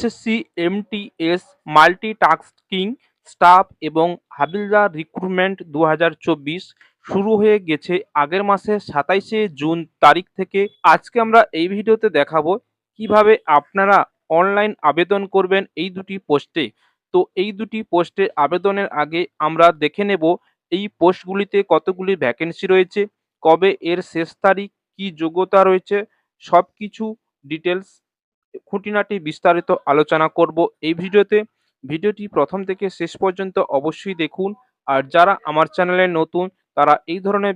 SSC MTS multitasking staff এবং হাবিলদার recruitment দু হাজার চব্বিশ। শুরু হয়ে গেছে আগের মাসের সাতাইশে জুন তারিখ থেকে। আজকে আমরা এই ভিডিওতে দেখাবো কীভাবে আপনারা অনলাইন আবেদন করবেন এই দুটি পোস্টে তো এই দুটি পোস্টে আবেদনের আগে আমরা দেখে নেব এই পোস্টগুলিতে কতগুলি ভ্যাকেন্সি রয়েছে, কবে এর শেষ তারিখ, কি যোগ্যতা রয়েছে সব কিছু ডিটেলস খুঁটিনাটি বিস্তারিত আলোচনা করব এই ভিডিওতে। ভিডিওটি প্রথম থেকে শেষ পর্যন্ত অবশ্যই দেখুন। আর যারা আমার চ্যানেলে নতুন, তারা এই ধরনের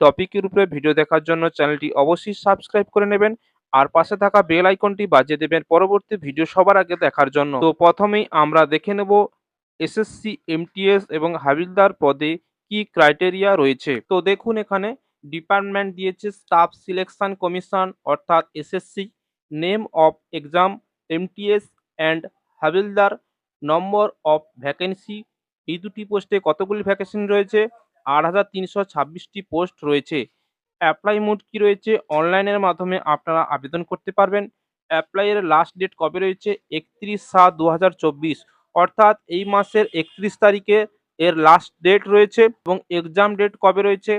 টপিকের উপরে ভিডিও দেখার জন্য চ্যানেলটি অবশ্যই সাবস্ক্রাইব করে নেবেন। আর পাশে থাকা বেল আইকনটি বাজিয়ে দেবেন পরবর্তী ভিডিও সবার আগে দেখার জন্য। তো প্রথমেই আমরা দেখে নেব এসএসসি এমটিএস এবং হাবিলদার পদে কি ক্রাইটেরিয়া রয়েছে। তো দেখুন এখানে ডিপার্টমেন্ট দিয়েছে স্টাফ সিলেকশন কমিশন অর্থাৎ SSC name of exam MTS and havildar number of vacancy এই দুটি পোস্টে কতগুলি ভ্যাকেন্সি রয়েছে? আট হাজার তিনশো ছাব্বিশটি পোস্ট রয়েছে। অ্যাপ্লাই মোড কি রয়েছে? অনলাইনের মাধ্যমে আপনারা আবেদন করতে পারবেন। অ্যাপ্লাইয়ের লাস্ট ডেট কবে রয়েছে? একত্রিশ সাত দু অর্থাৎ এই মাসের একত্রিশ তারিখে এর লাস্ট ডেট রয়েছে এবং এক্সাম ডেট কবে রয়েছে?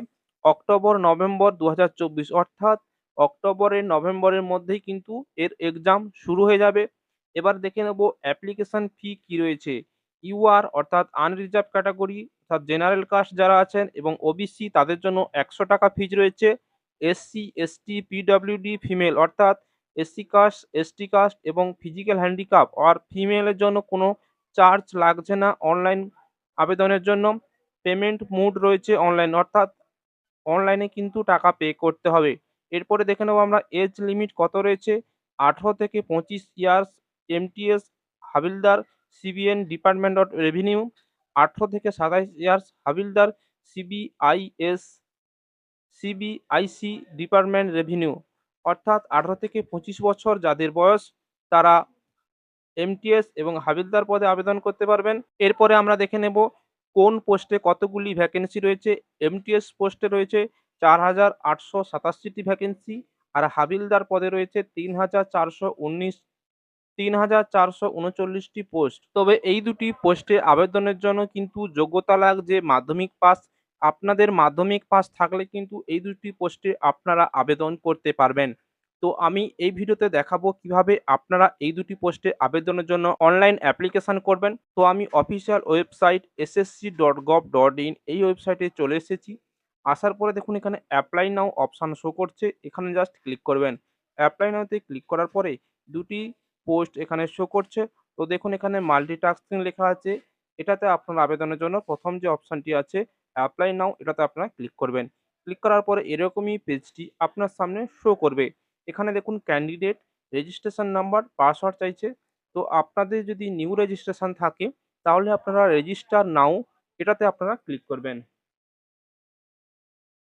অক্টোবর, নভেম্বর দু হাজার চব্বিশ। অর্থাৎ অক্টোবরের, নভেম্বরের মধ্যেই কিন্তু এর এক্সাম শুরু হয়ে যাবে। এবার দেখে নেব অ্যাপ্লিকেশন ফি কি রয়েছে। ইউআর অর্থাৎ আনরিজার্ভ ক্যাটাগরি অর্থাৎ জেনারেল কাস্ট যারা আছেন এবং ওবিসি তাদের জন্য একশো টাকা ফিজ রয়েছে। এসসি এসটি পিডব্লিউডি ফিমেল অর্থাৎ এসসি কাস্ট এসটি কাস্ট এবং ফিজিক্যাল হ্যান্ডিক্যাপ আর ফিমেলের জন্য কোনো চার্জ লাগছে না অনলাইন আবেদনের জন্য। পেমেন্ট মুড রয়েছে অনলাইন অর্থাৎ অনলাইনে কিন্তু টাকা পে করতে হবে। এরপরে দেখে নেব আমরা এজ লিমিট কত রয়েছে। আঠেরো থেকে পঁচিশ years MTS havildar CBN department of revenue আঠেরো থেকে সাতাইশ ইয়ার্স হাবিলদার সিবিআইএস সিবিআইসি ডিপার্টমেন্ট রেভিনিউ অর্থাৎ আঠেরো থেকে পঁচিশ বছর যাদের বয়স, তারা এমটিএস এবং হাবিলদার পদে আবেদন করতে পারবেন। এরপরে আমরা দেখে নেব কোন পোস্টে কতগুলি ভ্যাকেন্সি রয়েছে। এমটিএস পোস্টে রয়েছে চার হাজার আটশো সাতাশিটি ভ্যাকেন্সি আর হাবিলদার পদে রয়েছে তিন হাজার চারশো উনিশ, তিন হাজার চারশো উনচল্লিশটি পোস্ট তবে এই দুটি পোস্টে আবেদনের জন্য কিন্তু যোগ্যতা লাগছে মাধ্যমিক পাস আপনাদের মাধ্যমিক পাস থাকলে কিন্তু এই দুটি পোস্টে আপনারা আবেদন করতে পারবেন। তো আমি এই ভিডিওতে দেখাবো কীভাবে আপনারা এই দুটি পোস্টে আবেদনের জন্য অনলাইন অ্যাপ্লিকেশন করবেন। তো আমি official website SSC dot gov dot in এই ওয়েবসাইটে চলে এসেছি। আসার পরে দেখুন এখানে অ্যাপ্লাই নাও অপশান শো করছে, এখানে জাস্ট ক্লিক করবেন। অ্যাপ্লাই নাওতে ক্লিক করার পরে দুটি পোস্ট এখানে শো করছে। তো দেখুন এখানে মাল্টিটাস্কিং লেখা আছে, এটাতে আপনার আবেদনের জন্য প্রথম যে অপশানটি আছে অ্যাপ্লাই নাও এটাতে আপনারা ক্লিক করবেন। ক্লিক করার পরে এরকমই পেজটি আপনার সামনে শো করবে। এখানে দেখুন ক্যান্ডিডেট রেজিস্ট্রেশন নাম্বার পাসওয়ার্ড চাইছে। তো আপনাদের যদি নিউ রেজিস্ট্রেশন থাকে, তাহলে আপনারা রেজিস্টার নাও এটাতে আপনারা ক্লিক করবেন।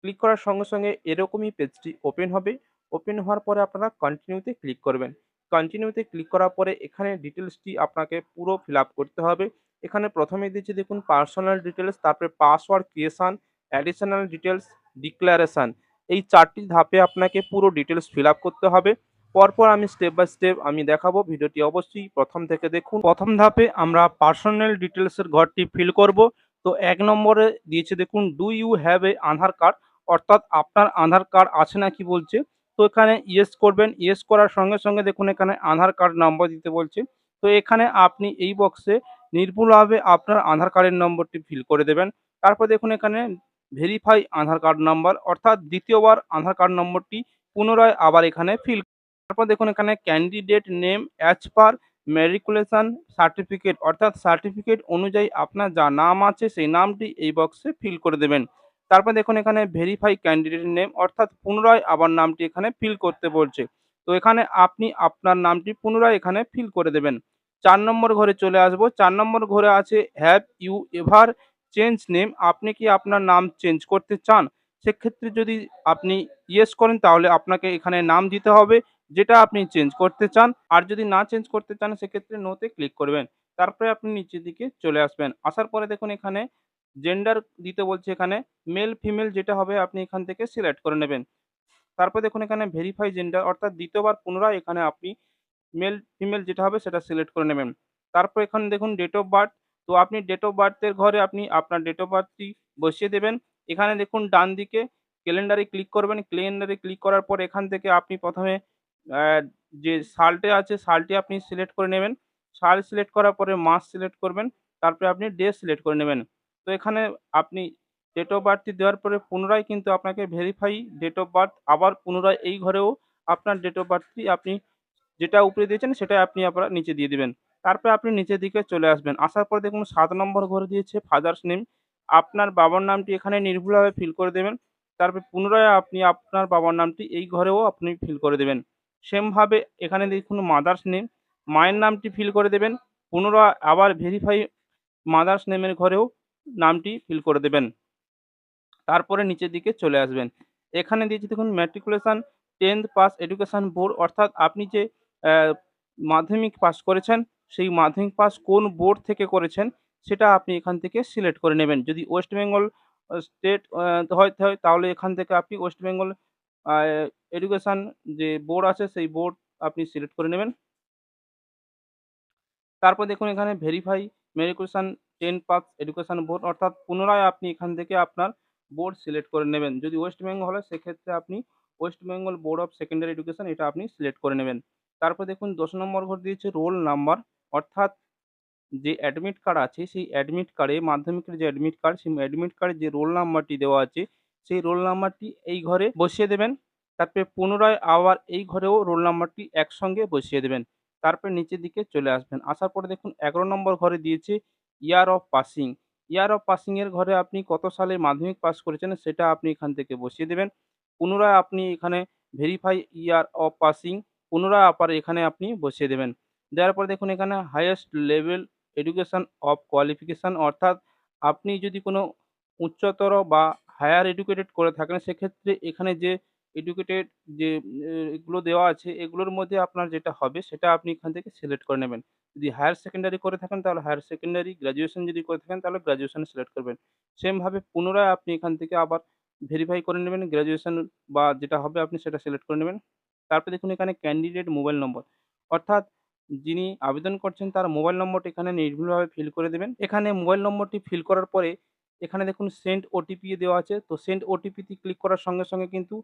ক্লিক করার সঙ্গে সঙ্গে এরকমই পেজটি ওপেন হবে। ওপেন হওয়ার পরে আপনারা কন্টিনিউতে ক্লিক করবেন। কন্টিনিউতে ক্লিক করার পরে এখানে ডিটেলসটি আপনাকে পুরো ফিল করতে হবে। এখানে প্রথমে দিয়েছে দেখুন পার্সোনাল ডিটেলস তারপরে password creation additional details declaration এই চারটি ধাপে আপনাকে পুরো ডিটেলস ফিল করতে হবে। পরপর আমি স্টেপ বাই স্টেপ আমি দেখাবো। ভিডিওটি অবশ্যই প্রথম থেকে দেখুন। প্রথম ধাপে আমরা পার্সোনাল ডিটেলসের ঘরটি ফিল করব। তো এক নম্বরে দিয়েছে দেখুন do you have a Aadhaar card অর্থাৎ আপনার আধার কার্ড আছে নাকি বলছে, তো এখানে ইয়েস করবেন। ইয়েস করার সঙ্গে সঙ্গে দেখুন এখানে আধার কার্ড নম্বর দিতে বলছে। তো এখানে আপনি এই বক্সে নির্ভুলভাবে আপনার আধার কার্ডের নম্বরটি ফিল করে দেবেন। তারপর দেখুন এখানে ভেরিফাই আধার কার্ড নাম্বার অর্থাৎ দ্বিতীয়বার আধার কার্ড নম্বরটি পুনরায় আবার এখানে ফিল তারপর দেখুন এখানে candidate name as per matriculation certificate অর্থাৎ সার্টিফিকেট অনুযায়ী আপনার যা নাম আছে সেই নামটি এই বক্সে ফিল করে দেবেন। তারপর দেখুন এখানে ভেরিফাই ক্যান্ডিডেট নেম অর্থাৎ পুনরায় আবার নামটি এখানে ফিল করতে বলছে। তো এখানে আপনি আপনার নামটি পুনরায় এখানে ফিল করে দেবেন। চার নম্বর ঘরে চলে আসব। চার নম্বর ঘরে আছে have you ever change name আপনি কি আপনার নাম চেঞ্জ করতে চান? সেক্ষেত্রে যদি আপনি ইয়েস করেন, তাহলে আপনাকে এখানে নাম দিতে হবে, যেটা আপনি চেঞ্জ করতে চান। আর যদি না চেঞ্জ করতে চান, সেক্ষেত্রে নোতে ক্লিক করবেন। তারপরে আপনি নিচের দিকে চলে আসবেন। আসার পরে দেখুন এখানে জেন্ডার দিতে বলছে এখানে মেল ফিমেল যেটা হবে আপনি এখান থেকে সিলেক্ট করে নেবেন। তারপর দেখুন এখানে ভেরিফাই জেন্ডার অর্থাৎ দ্বিতীয়বার পুনরায় এখানে আপনি মেল ফিমেল যেটা হবে সেটা সিলেক্ট করে নেবেন। তারপর এখানে দেখুন ডেট অফ বার্থ তো আপনি ডেট অফ বার্থের ঘরে আপনি আপনার ডেট অফ বার্থটি বসিয়ে দেবেন। এখানে দেখুন ডান দিকে ক্যালেন্ডারে ক্লিক করবেন। ক্যালেন্ডারে ক্লিক করার পর এখান থেকে আপনি প্রথমে যে সালটে আছে সালটি আপনি সিলেক্ট করে নেবেন। সাল সিলেক্ট করার পরে মাস সিলেক্ট করবেন। তারপরে আপনি ডে সিলেক্ট করে নেবেন। তো এখানে আপনি ডেট অফ বার্থটি দেওয়ার পরে পুনরায় কিন্তু আপনাকে ভেরিফাই ডেট অফ বার্থ আবার পুনরায় এই ঘরেও আপনার ডেট অফ বার্থটি আপনি যেটা উপরে দিয়েছেন সেটাই আপনি আপনার নিচে দিয়ে দিবেন। তারপরে আপনি নিচের দিকে চলে আসবেন। আসার পর দেখুন সাত নম্বর ঘরে দিয়েছে ফাদার্স নেম আপনার বাবার নামটি এখানে নির্ভুলভাবে ফিল করে দেবেন। তারপরে পুনরায় আপনি আপনার বাবার নামটি এই ঘরেও আপনি ফিল করে দেবেন। সেমভাবে এখানে দেখুন মাদার্স নেম মায়ের নামটি ফিল করে দেবেন। পুনরায় আবার ভেরিফাই মাদার্স নেমের ঘরেও নামটি ফিল করে দেবেন। তারপরে নিচের দিকে চলে আসবেন। এখানে দিয়েছি দেখুন matriculation tenth pass education board অর্থাৎ আপনি যে মাধ্যমিক পাস করেছেন, সেই মাধ্যমিক পাস কোন বোর্ড থেকে করেছেন, সেটা আপনি এখান থেকে সিলেক্ট করে নেবেন। যদি ওয়েস্ট বেঙ্গল স্টেট হয় তাহলে এখান থেকে আপনি ওয়েস্ট বেঙ্গল এডুকেশন যে বোর্ড আছে, সেই বোর্ড আপনি সিলেক্ট করে নেবেন। তারপর দেখুন, এখানে verify matriculation ten pass education board, অর্থাৎ পুনরায় আপনি এখান থেকে আপনার বোর্ড সিলেক্ট করে নেবেন। যদি ওয়েস্ট বেঙ্গল হয়, সেক্ষেত্রে আপনি West Bengal board of secondary education এটা আপনি সিলেক্ট করে নেবেন। তারপর দেখুন, দশ নম্বর ঘর দিয়েছে রোল নাম্বার, অর্থাৎ যে অ্যাডমিট কার্ড আছে, সেই অ্যাডমিট কার্ডে, মাধ্যমিকের যে অ্যাডমিট কার্ড, সেই অ্যাডমিট কার্ডে যে রোল নাম্বারটি দেওয়া আছে, সেই রোল নাম্বারটি এই ঘরে বসিয়ে দেবেন। তারপরে পুনরায় আবার এই ঘরেও রোল নাম্বারটি একসঙ্গে বসিয়ে দেবেন। তারপরে নিচের দিকে চলে আসবেন। আসার পরে দেখুন, এগারো নম্বর ঘরে দিয়েছে year of passing year of পাসিংয়ের ঘরে আপনি কত সালে মাধ্যমিক পাস করেছেন সেটা আপনি এখান থেকে বসিয়ে দেবেন। পুনরায় আপনি এখানে ভেরিফাই ইয়ার অফ পাসিং পুনরায় আবার এখানে আপনি বসিয়ে দেবেন। দেওয়ার পরে দেখুন এখানে highest level education of qualification অর্থাৎ আপনি যদি কোনো উচ্চতর বা হায়ার এডুকেটেড করে থাকেন, সেক্ষেত্রে এখানে যে এডুকেটেড যে এগুলো দেওয়া আছে, এগুলোর মধ্যে আপনার যেটা হবে সেটা আপনি এখান থেকে সিলেক্ট করে নেবেন। যদি হায়ার সেকেন্ডারি করে থাকেন তাহলে হায়ার সেকেন্ডারি গ্র্যাজুয়েশন যদি করে থাকেন তাহলে গ্র্যাজুয়েশন সিলেক্ট করবেন। সেমভাবে পুনরায় আপনি এখান থেকে আবার ভেরিফাই করে নেবেন গ্র্যাজুয়েশন বা যেটা হবে আপনি সেটা সিলেক্ট করে নেবেন। তারপরে দেখুন এখানে ক্যান্ডিডেট মোবাইল নম্বর অর্থাৎ যিনি আবেদন করছেন তার মোবাইল নম্বরটি এখানে নির্ভুলভাবে ফিল করে দেবেন। এখানে মোবাইল নম্বরটি ফিল করার পরে এখানে দেখুন সেন্ড ওটিপি দেওয়া আছে। তো সেন্ড ওটিপিতে ক্লিক করার সঙ্গে সঙ্গে কিন্তু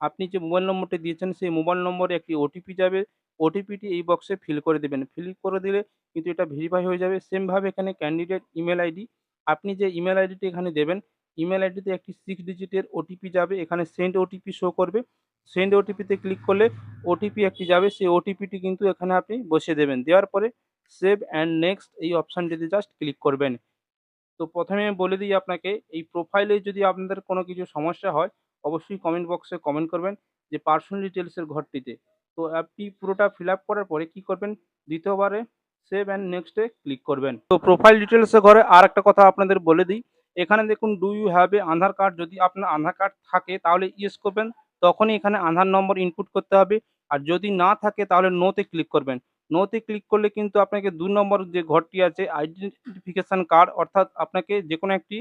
আপনি যে মোবাইল নম্বরটি দিয়েছেন, সেই মোবাইল নম্বরে একটি ওটিপি যাবে। ওটিপিটি এই বক্সে ফিল করে দেবেন। ফিল করে দিলে কিন্তু এটা ভেরিফাই হয়ে যাবে। সেমভাবে এখানে ক্যান্ডিডেট ইমেল আইডি আপনি যে ইমেল আইডিটি এখানে দেবেন ইমেল আইডিতে একটি সিক্স ডিজিটের ওটিপি যাবে। এখানে সেন্ড ওটিপি শো করবে। সেন্ড ওটিপিতে ক্লিক করলে ওটিপি একটি যাবে। সেই ওটিপিটি কিন্তু এখানে আপনি বসিয়ে দেবেন। দেওয়ার পরে সেভ অ্যান্ড নেক্সট এই অপশানটিতে জাস্ট ক্লিক করবেন। তো প্রথমে বলে দিই আপনাকে, এই প্রোফাইলে যদি আপনাদের কোনো কিছু সমস্যা হয়, অবশ্যই কমেন্ট বক্সে কমেন্ট করবেন যে পার্সোনাল ডিটেলসের ঘরটিতে। তো অ্যাপটি পুরোটা ফিল আপ করার পরে কি করবেন? দ্বিতীয়বারে সেভ অ্যান্ড নেক্সটে ক্লিক করবেন। তো প্রোফাইল ডিটেলসের ঘরে আর একটা কথা আপনাদের বলে দিই। এখানে দেখুন do you have a Aadhaar card যদি আপনার আধার কার্ড থাকে, তাহলে ইয়েস করবেন। তখনই এখানে আধার নম্বর ইনপুট করতে হবে। আর যদি না থাকে, তাহলে নোতে ক্লিক করবেন। নোতে ক্লিক করলে কিন্তু আপনাকে দু নম্বর যে ঘরটি আছে আইডেন্টিফিকেশন কার্ড অর্থাৎ আপনাকে যে কোনো একটি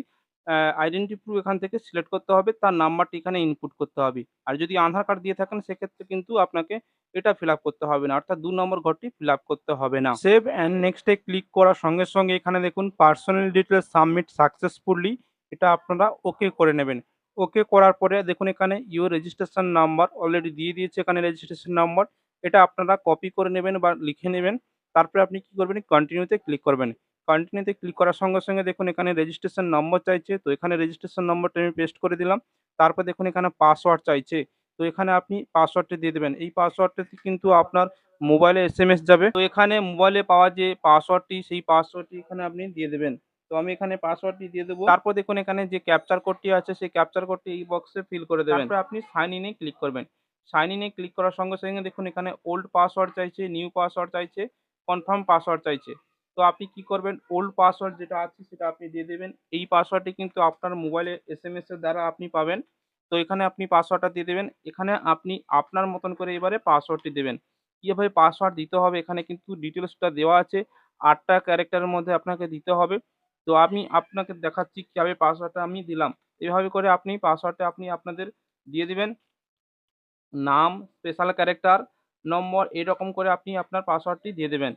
আইডেন্টি প্রুফ এখান থেকে সিলেক্ট করতে হবে, তার নাম্বারটি এখানে ইনপুট করতে হবে। আর যদি আধার কার্ড দিয়ে থাকেন, সেক্ষেত্রে কিন্তু আপনাকে এটা ফিল করতে হবে না, অর্থাৎ দু নম্বর ঘরটি ফিল করতে হবে না। সেভ অ্যান্ড নেক্সটে ক্লিক করার সঙ্গে সঙ্গে এখানে দেখুন পার্সোনাল ডিটেলস সাবমিট সাকসেসফুলি এটা আপনারা ওকে করে নেবেন। ওকে করার পরে দেখুন এখানে ইউর রেজিস্ট্রেশন নাম্বার অলরেডি দিয়ে দিয়েছে, এখানে রেজিস্ট্রেশন নাম্বার এটা আপনারা কপি করে নেবেন বা লিখে নেবেন। তারপরে আপনি কি করবেন কন্টিনিউতে ক্লিক করবেন। কন্টিনিউতে ক্লিক করার সঙ্গে সঙ্গে দেখুন এখানে রেজিস্ট্রেশন নম্বর চাইছে। তো এখানে রেজিস্ট্রেশন নম্বরটা আমি পেস্ট করে দিলাম। তারপর দেখুন এখানে পাসওয়ার্ড চাইছে। তো এখানে আপনি পাসওয়ার্ডটি দিয়ে দেবেন। এই পাসওয়ার্ডটাতে কিন্তু আপনার মোবাইলে এস এম এস যাবে। তো এখানে মোবাইলে পাওয়া যে পাসওয়ার্ডটি সেই পাসওয়ার্ডটি এখানে আপনি দিয়ে দেবেন। তো আমি এখানে পাসওয়ার্ডটি দিয়ে দেবো। তারপর দেখুন এখানে যে ক্যাপচার কোডটি আছে, সেই ক্যাপচার কোডটি এই বক্সে ফিল করে দেবেন। তারপরে আপনি সাইন ইনে ক্লিক করবেন। সাইন ইনে ক্লিক করার সঙ্গে সঙ্গে দেখুন এখানে ওল্ড পাসওয়ার্ড চাইছে নিউ পাসওয়ার্ড চাইছে কনফার্ম পাসওয়ার্ড চাইছে। তো আপনি কি করবেন? ওল্ড পাসওয়ার্ড যেটা আছে সেটা আপনি দিয়ে দেবেন। এই পাসওয়ার্ডটি কিন্তু আপনার মোবাইলে এস এম এর দ্বারা আপনি পাবেন। তো এখানে আপনি পাসওয়ার্ডটা দিয়ে দেবেন। এখানে আপনি আপনার মতন করে এবারে পাসওয়ার্ডটি দেবেন। কীভাবে পাসওয়ার্ড দিতে হবে? এখানে কিন্তু ডিটেলসটা দেওয়া আছে। আটটা ক্যারেক্টারের মধ্যে আপনাকে দিতে হবে। তো আমি আপনাকে দেখাচ্ছি কীভাবে পাসওয়ার্ডটা আমি দিলাম। এভাবে করে আপনি পাসওয়ার্ডটা আপনি আপনাদের দিয়ে দিবেন। নাম স্পেশাল ক্যারেক্টার নম্বর, এরকম করে আপনি আপনার পাসওয়ার্ডটি দিয়ে দেবেন।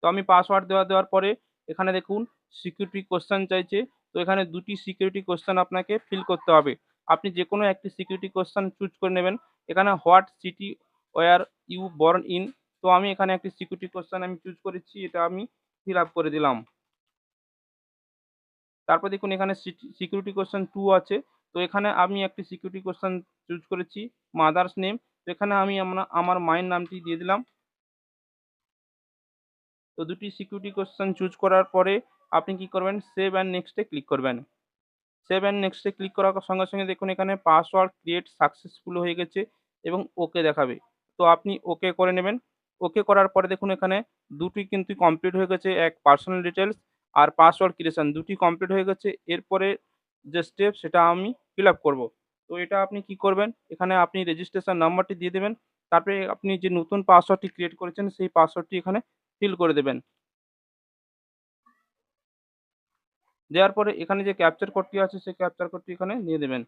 তো আমি পাসওয়ার্ড দেওয়া, দেওয়ার পরে এখানে দেখুন সিকিউরিটি কোশ্চেন চাইছে। তো এখানে দুটি সিকিউরিটি কোশ্চেন আপনাকে ফিল করতে হবে। আপনি যে কোনো একটি সিকিউরিটি কোশ্চেন চুজ করে নেবেন। এখানে what city were you born in তো আমি এখানে একটি সিকিউরিটি কোশ্চেন আমি চুজ করেছি, এটা আমি ফিল আপ করে দিলাম। তারপর দেখুন, এখানে সিকিউরিটি কোশ্চেন টু আছে। তো এখানে আমি একটি সিকিউরিটি কোশ্চেন চুজ করেছি মাদার্স নেম তো এখানে আমি আমরা- আমার মায়ের নামটি দিয়ে দিলাম। তো দুটি সিকিউরিটি কোশ্চেন চুজ করার পরে আপনি কি করবেন? সেভ অ্যান্ড নেক্সটে ক্লিক করবেন। সেভ অ্যান্ড নেক্সটে ক্লিক করার সঙ্গে সঙ্গে দেখুন এখানে পাসওয়ার্ড ক্রিয়েট সাকসেসফুল হয়ে গেছে এবং ওকে দেখাবে। তো আপনি ওকে করে নেবেন। ওকে করার পরে দেখুন এখানে দুটি কিন্তু কমপ্লিট হয়ে গেছে, এক পার্সোনাল ডিটেলস আর পাসওয়ার্ড ক্রিয়েশন দুটি কমপ্লিট হয়ে গেছে। এরপরে যে স্টেপ সেটা আমি ফিল আপ করব। তো এটা আপনি কি করবেন? এখানে আপনি রেজিস্ট্রেশন নাম্বারটি দিয়ে দেবেন। তারপরে আপনি যে নতুন পাসওয়ার্ডটি ক্রিয়েট করেছেন, সেই পাসওয়ার্ডটি এখানে ফিল করে দেবেন। দেওয়ার পরে এখানে যে ক্যাপচার কোডটি আছে, সেই ক্যাপচার কোডটি এখানে দিয়ে দেবেন।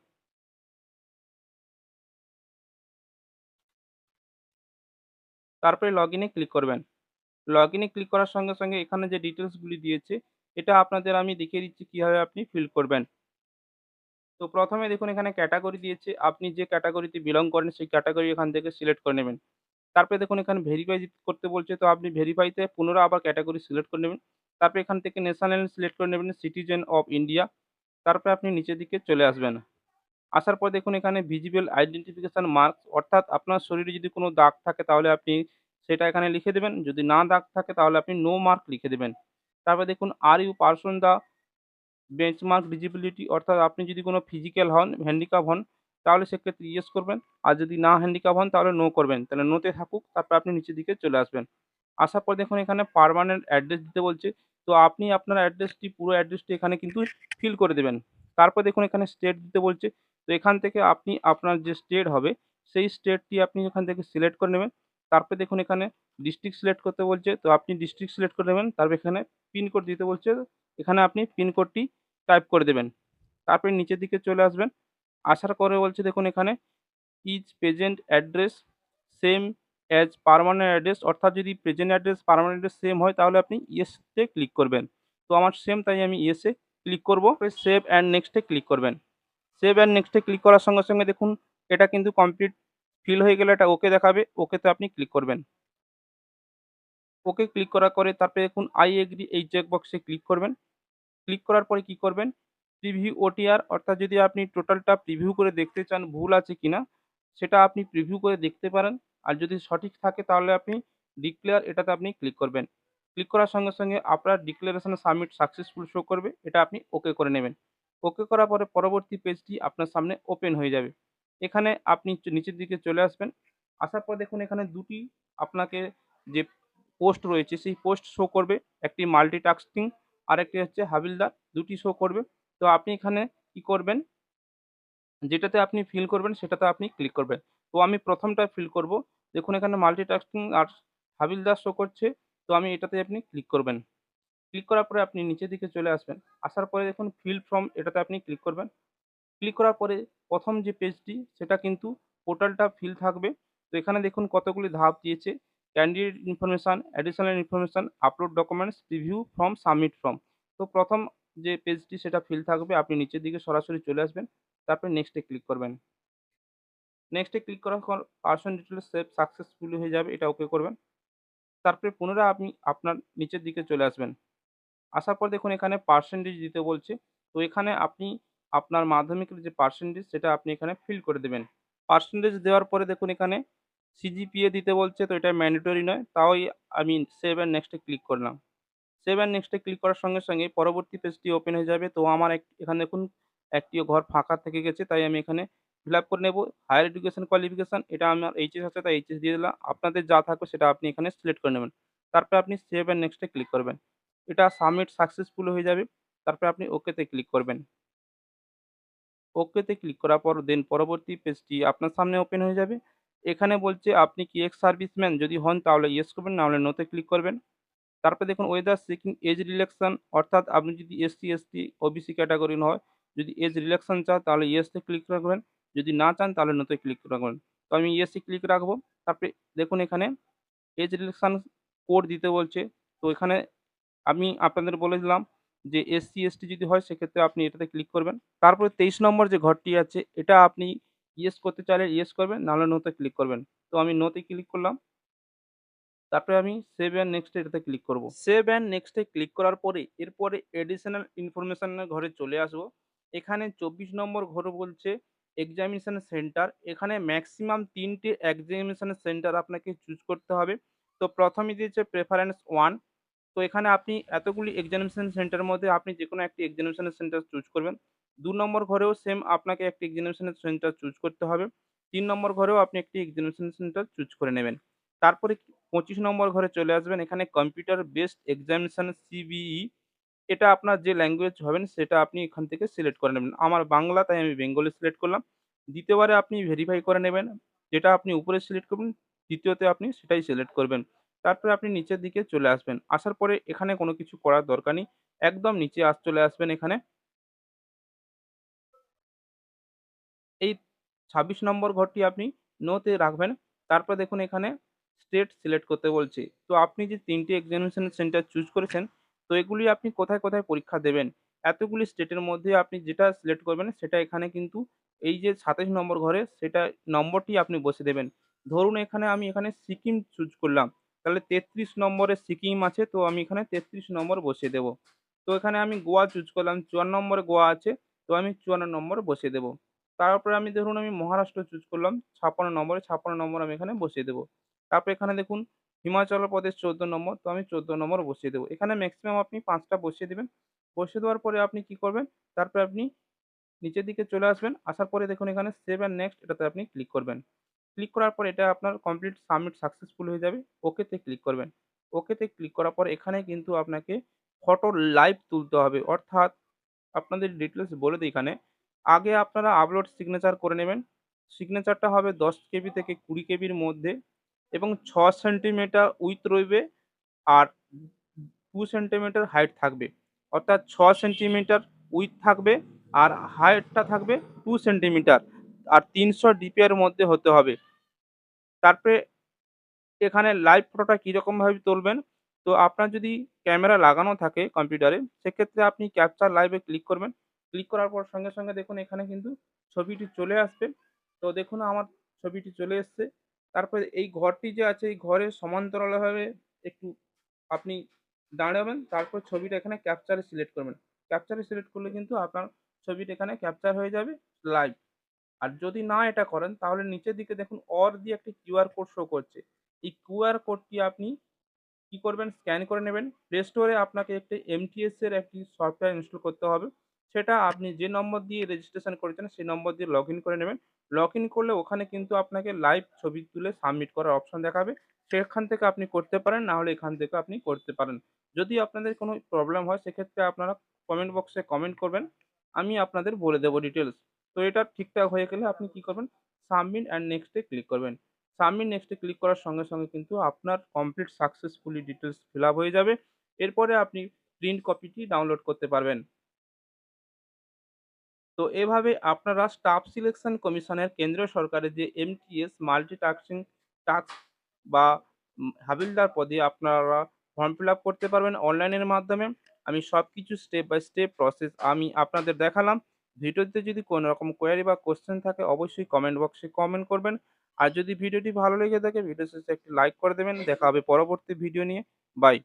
তারপরে লগ ইনে ক্লিক করবেন। লগ ইনে ক্লিক করার সঙ্গে সঙ্গে এখানে যে ডিটেলসগুলি দিয়েছে, এটা আপনাদের আমি দেখিয়ে দিচ্ছি কীভাবে আপনি ফিল করবেন। তো প্রথমে দেখুন এখানে ক্যাটাগরি দিয়েছে। আপনি যে ক্যাটাগরিতে বিলং করেন, সেই ক্যাটাগরি এখান থেকে সিলেক্ট করে নেবেন। তারপরে দেখুন এখানে ভেরিফাই করতে বলছে, তো আপনি ভেরিফাইতে পুনরায় আবার ক্যাটাগরি সিলেক্ট করে নেবেন। তারপরে এখান থেকে ন্যাশনাল সিলেক্ট করে নেবেন সিটিজেন অফ ইন্ডিয়া তারপরে আপনি নিচের দিকে চলে আসবেন। আসার পর দেখুন এখানে ভিজিবল আইডেন্টিফিকেশন মার্কস অর্থাৎ আপনার শরীরে যদি কোনো দাগ থাকে তাহলে আপনি সেটা এখানে লিখে দেবেন। যদি না দাগ থাকে তাহলে আপনি নো মার্ক লিখে দেবেন। তারপর দেখুন are you person the benchmark disability অর্থাৎ আপনি যদি কোনো ফিজিক্যাল হন হ্যান্ডিক্যাপ হন, তাহলে সেক্ষেত্রে ইয়েস করবেন। আর যদি না হ্যান্ডিক্যাপ হন, তাহলে নো করবেন। তাহলে নোতে থাকুক, তারপর আপনি নিচের দিকে চলে আসবেন। আসার পর দেখুন এখানে পারমানেন্ট অ্যাড্রেস দিতে বলছে। তো আপনি আপনার অ্যাড্রেসটি পুরো অ্যাড্রেসটি এখানে কিন্তু ফিল করে দেবেন। তারপর দেখুন এখানে স্টেট দিতে বলছে। তো এখান থেকে আপনি, আপনার যে স্টেট হবে, সেই স্টেটটি আপনি এখান থেকে সিলেক্ট করে নেবেন। তারপর দেখুন এখানে ডিস্ট্রিক্ট সিলেক্ট করতে বলছে। তো আপনি ডিস্ট্রিক্ট সিলেক্ট করে নেবেন। তারপর এখানে পিনকোড দিতে বলছে। এখানে আপনি পিনকোডটি টাইপ করে দেবেন। তারপরে নিচের দিকে চলে আসবেন। আসার পরে বলছে দেখুন এখানে is present address same as permanent address অর্থাৎ যদি present address permanent address same হয় তাহলে আপনি ইয়েসতে ক্লিক করবেন। তো আমার সেম তাই আমি ইয়েসে ক্লিক করব। সেভ অ্যান্ড নেক্সটে ক্লিক করবেন। সেভ অ্যান্ড নেক্সটে ক্লিক করার সঙ্গে সঙ্গে দেখুন এটা কিন্তু কমপ্লিট ফিল হয়ে গেলে এটা ওকে দেখাবে। ওকেতে আপনি ক্লিক করবেন। ওকে ক্লিক করার পরে তারপরে দেখুন আই এগ্রি এই চেক বক্সে ক্লিক করবেন। ক্লিক করার পরে কি করবেন? প্রিভিউ ওটিআর অর্থাৎ যদি আপনি টোটালটা প্রিভিউ করে দেখতে চান ভুল আছে কিনা, সেটা আপনি প্রিভিউ করে দেখতে পারেন। আর যদি সঠিক থাকে তাহলে আপনি ডিক্লেয়ার এটাতে আপনি ক্লিক করবেন। ক্লিক করার সঙ্গে সঙ্গে আপনার ডিক্লারেশন সাবমিট সাকসেসফুল শো করবে, এটা আপনি ওকে করে নেবেন। ওকে করার পরে পরবর্তী পেজটি আপনার সামনে ওপেন হয়ে যাবে। এখানে আপনি নিচের দিকে চলে আসবেন। আসার পর দেখুন এখানে দুটি আপনাকে যে পোস্ট রয়েছে, সেই পোস্ট শো করবে। একটি মাল্টিটাস্কিং আর একটি হচ্ছে হাবিলদার, দুটি শো করবে। তো আপনি এখানে কি করবেন? যেটাতে আপনি ফিল করবেন, সেটাতে আপনি ক্লিক করবেন। তো আমি প্রথমটা ফিল করব। দেখুন এখানে মাল্টিটাস্কিং আর হাবিলদার শো করছে। তো আমি এটাতে আপনি ক্লিক করবেন। ক্লিক করার পরে আপনি নিচের দিকে চলে আসবেন। আসার পরে দেখুন ফিল ফর্ম এটাতে আপনি ক্লিক করবেন। ক্লিক করার পরে প্রথম যে পেজটি সেটা কিন্তু পোর্টালটা ফিল থাকবে। তো এখানে দেখুন কতগুলি ধাপ দিয়েছে। Candidate information additional information upload documents review form submit form তো প্রথম যে পেজটি সেটা ফিল থাকবে, আপনি নিচের দিকে সরাসরি চলে আসবেন, তারপরে নেক্সটে ক্লিক করবেন। নেক্সটে ক্লিক করার পর পার্সন ডিটেলস সেভ সাকসেসফুলি হয়ে যাবে, এটা ওকে করবেন। তারপরে পুনরায় আপনি আপনার নিচের দিকে চলে আসবেন। আসার পর দেখুন এখানে পার্সেন্টেজ দিতে বলছে। তো এখানে আপনি আপনার মাধ্যমিকের যে পার্সেন্টেজ সেটা আপনি এখানে ফিল করে দেবেন। পার্সেন্টেজ দেওয়ার পরে দেখুন এখানে সিজিপিএ দিতে বলছে, তো এটা ম্যান্ডেটরি নয়। তাও আমি সেভ অ্যান্ড নেক্সটে ক্লিক করলাম। সেভ অ্যান্ড নেক্সটে ক্লিক করার সঙ্গে সঙ্গে পরবর্তী পেজটি ওপেন হয়ে যাবে। তো আমার এখানে দেখুন, একটিও ঘর ফাঁকা থেকে গেছে, তাই আমি এখানে ফিল আপ করে নেব। হায়ার এডুকেশন কোয়ালিফিকেশান এটা আমার এইচএস আছে, তাই এইচএস দিয়ে দিলাম। আপনাদের যা থাকবে, সেটা আপনি এখানে সিলেক্ট করে নেবেন। তারপরে আপনি সেভ অ্যান্ড নেক্সটে ক্লিক করবেন। এটা সাবমিট সাকসেসফুল হয়ে যাবে। তারপরে আপনি ওকেতে ক্লিক করবেন। ওকেতে ক্লিক করার পর দেন পরবর্তী পেজটি আপনার সামনে ওপেন হয়ে যাবে। এখানে বলছে, আপনি কি এক্স সার্ভিসম্যান যদি হন তাহলে ইয়েস করবেন, নাহলে নোতে ক্লিক করবেন। তারপরে দেখুন ওয়েদার সিকিং এজ রিল্যাক্সন অর্থাৎ আপনি যদি এসসি এসটি ওবিসি ক্যাটাগরির হয়, যদি এজ রিল্যাক্সন চান, তাহলে ইয়েসতে ক্লিক রাখবেন। যদি না চান, তাহলে নোতে ক্লিক করবেন তো আমি ইয়েসে ক্লিক রাখব। তারপরে দেখুন এখানে এজ রিলেকশন কোড দিতে বলছে। তো এখানে আমি আপনাদের বলে দিলাম যে এসসি এসটি যদি হয়, সেক্ষেত্রে আপনি এটাতে ক্লিক করবেন। তারপরে তেইশ নম্বর যে ঘরটি আছে, এটা আপনি ইয়েস করতে চাইলে ইয়েস করবেন, নাহলে নোতে ক্লিক করবেন। তো আমি নোতে ক্লিক করলাম। তারপরে আমি সেভ অ্যান্ড নেক্সট এটাতে ক্লিক করব। সেভ অ্যান্ড নেক্সটে ক্লিক করার পরে, এরপরে এডিশনাল ইনফরমেশনের ঘরে চলে আসব। এখানে চব্বিশ নম্বর ঘর বলছে এক্সামিনেশন সেন্টার এখানে ম্যাক্সিমাম তিনটে এক্সামিনেশান সেন্টার আপনাকে চুজ করতে হবে। তো প্রথমে দিয়েছে প্রেফারেন্স ওয়ান তো এখানে আপনি এতগুলি এক্সামিনেশন সেন্টারের মধ্যে আপনি যে কোনো একটি এক্সামিনেশন সেন্টার চুজ করবেন। দু নম্বর ঘরেও সেম আপনাকে একটি এক্সামিনেশন সেন্টার চুজ করতে হবে। তিন নম্বর ঘরেও আপনি একটি এক্সামিনেশন সেন্টার চুজ করে নেবেন। তারপরে পঁচিশ নম্বর ঘরে চলে আসবেন, এখানে কম্পিউটার বেসড এক্সামিনেশন সিবিই এটা আপনার যে ল্যাঙ্গুয়েজ হবেন, সেটা আপনি এখান থেকে সিলেক্ট করে নেবেন। আমার বাংলা, তাই আমি বেঙ্গলি সিলেক্ট করলাম। দ্বিতীয়বারে আপনি ভেরিফাই করে নেবেন, যেটা আপনি উপরে সিলেক্ট করবেন দ্বিতীয়তে আপনি সেটাই সিলেক্ট করবেন। তারপরে আপনি নিচের দিকে চলে আসবেন। আসার পরে এখানে কোনো কিছু করার দরকার নেই। একদম নিচে আস, চলে আসবেন এখানে। এই ছাব্বিশ নম্বর ঘরটি আপনি নোতে রাখবেন। তারপর দেখুন এখানে স্টেট সিলেক্ট করতে বলছে। তো আপনি যে তিনটি এক্সামিনেশন সেন্টার চুজ করেছেন, তো এগুলি আপনি কোথায় কোথায় পরীক্ষা দেবেন? এতগুলি স্টেটের মধ্যে আপনি যেটা সিলেক্ট করবেন, সেটা এখানে কিন্তু এই যে সাতাশ নম্বর ঘরে সেটা নম্বরটি আপনি বসে দেবেন। ধরুন এখানে আমি এখানে সিকিম চুজ করলাম। তাহলে তেত্রিশ নম্বরে সিকিম আছে, তো আমি এখানে তেত্রিশ নম্বর বসিয়ে দেবো। তো এখানে আমি গোয়া চুজ করলাম, চুয়ান্ন নম্বরে গোয়া আছে, তো আমি চুয়ান্ন নম্বর বসিয়ে দেবো। তারপরে আমি ধরুন আমি মহারাষ্ট্র চুজ করলাম, ছাপ্পান্ন নম্বরে, ছাপ্পান্ন নম্বর আমি এখানে বসিয়ে দেবো। তারপর এখানে দেখুন, হিমাচল প্রদেশ চোদ্দ নম্বর, তো আমি চোদ্দ নম্বর বসিয়ে দেবো। এখানে ম্যাক্সিমাম আপনি পাঁচটা বসিয়ে দেবেন। বসিয়ে দেওয়ার পরে আপনি কি করবেন? তারপরে আপনি নিচের দিকে চলে আসবেন। আসার পরে দেখুন এখানে সেভ অ্যান্ড নেক্সট এটাতে আপনি ক্লিক করবেন। ক্লিক করার পর এটা আপনার কমপ্লিট সাবমিট সাকসেসফুল হয়ে যাবে। ওকেতে ক্লিক করবেন। ওকেতে ক্লিক করার পর এখানে কিন্তু আপনাকে ফটো লাইভ তুলতে হবে। অর্থাৎ আপনাদের ডিটেলস বলে দিই এখানে। আগে আপনারা আপলোড সিগনেচার করে নেবেন। সিগনেচারটা হবে দশ কেবি থেকে কুড়ি কেবির মধ্যে এবং ছ সেন্টিমিটার উইথ রইবে আর টু সেন্টিমিটার হাইট থাকবে। অর্থাৎ ছ সেন্টিমিটার উইথ থাকবে আর হাইটটা থাকবে টু সেন্টিমিটার আর তিনশো ডিপিআর মধ্যে হতে হবে। তারপরে এখানে লাইভ ফটোটা কীরকমভাবে তুলবেন? তো আপনার যদি ক্যামেরা লাগানো থাকে কম্পিউটারে সেক্ষেত্রে আপনি ক্যাপচার লাইভে ক্লিক করবেন। ক্লিক করার পর সঙ্গে সঙ্গে দেখুন এখানে কিন্তু ছবিটি চলে আসবে। তো দেখুন আমার ছবিটি চলে এসছে। তারপরে এই ঘরটি যে আছে, এই ঘরের সমান্তরালভাবে একটু আপনি দাঁড়াবেন, তারপর ছবিটা এখানে ক্যাপচারে সিলেক্ট করবেন। ক্যাপচারে সিলেক্ট করলে কিন্তু আপনার ছবিটা এখানে ক্যাপচার হয়ে যাবে লাইভ আর যদি না এটা করেন, তাহলে নিচের দিকে দেখুন অর দিয়ে একটি কিউআর কোড শো করছে। এই কিউআর কোডটি আপনি কি করবেন? স্ক্যান করে নেবেন। প্লে স্টোরে আপনাকে একটি এমটিএস এর একটি সফটওয়্যার ইনস্টল করতে হবে। সেটা আপনি যে নম্বর দিয়ে রেজিস্ট্রেশন করেছেন, সেই নম্বর দিয়ে লগ ইন করে নেবেন। লগ ইন করলে ওখানে কিন্তু আপনাকে লাইভ ছবি তুলে সাবমিট করার অপশন দেখাবে। সেখান থেকে আপনি করতে পারেন, না হলে এখান থেকে আপনি করতে পারেন। যদি আপনাদের কোনো প্রবলেম হয়, সেক্ষেত্রে আপনারা কমেন্ট বক্সে কমেন্ট করবেন। আমি আপনাদের বলে দেবো ডিটেলস তো এটা ঠিকঠাক হয়ে গেলে আপনি কি করবেন? সাবমিট অ্যান্ড নেক্সটে ক্লিক করবেন। সাবমিট নেক্সটে ক্লিক করার সঙ্গে সঙ্গে কিন্তু আপনার কমপ্লিট সাকসেসফুলি ডিটেলস ফিল হয়ে যাবে। এরপরে আপনি প্রিন্ট কপিটি ডাউনলোড করতে পারবেন। তো এভাবে আপনারা স্টাফ সিলেকশন কমিশনের কেন্দ্রীয় সরকারের যে এমটিএস মাল্টি টাস্কিং টাস্ক বা হাবিলদার পদে আপনারা ফর্ম ফিল আপ করতে পারবেন অনলাইনের মাধ্যমে। আমি সব কিছু স্টেপ বাই স্টেপ প্রসেস আমি আপনাদের দেখালাম। ভিডিওতে যদি কোনো রকম কোয়ারি বা কোশ্চেন থাকে, অবশ্যই কমেন্ট বক্সে কমেন্ট করবেন। আর যদি ভিডিওটি ভালো লেগে থাকে ভিডিও শেষে একটি লাইক করে দেবেন। দেখা হবে পরবর্তী ভিডিও নিয়ে। বাই